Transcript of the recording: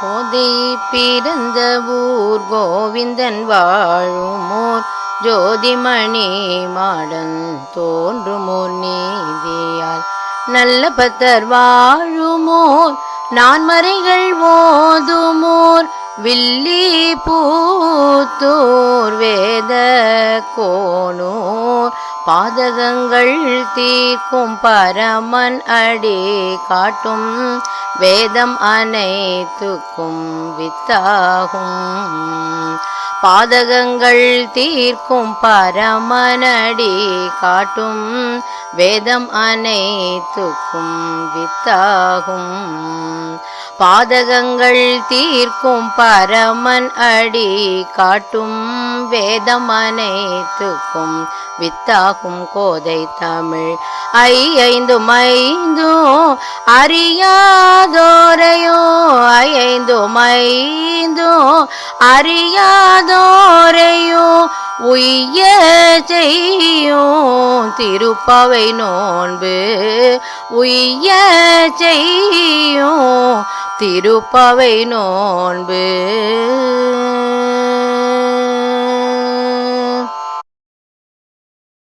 போதை பிறந்த ஊர் கோவிந்தன் வாழுமோர். ஜோதிமணி மாடன் தோன்றுமோர் நீதியால். நல்ல பத்தர் வாழுமோர். நான்மறைகள் ஓதுமோர் வில்லி பூத்தோர் வேத கோனோர். பாதகங்கள் தீர்க்கும் பரமன் அடி காட்டும். வேதம் அனைத்துக்கும் வித்தாகும். பாதகங்கள் தீர்க்கும் பரமனடி காட்டும் வேதம் அனைத்துக்கும் வித்தாகும். பாதகங்கள் தீர்க்கும் பரமன் அடி காட்டும் வேதம் அனைத்துக்கும் வித்தாகும் கோதை தமிழ். ஐ ஐந்தும் ஐந்தும் அறியாதோரையோ ஐந்தும் ஐந்தும் அறியாதோரையோ உய்ய செய்யும் திருப்பவை நோன்பு. உய்ய செய்யும் திருப்பவை நோன்பு.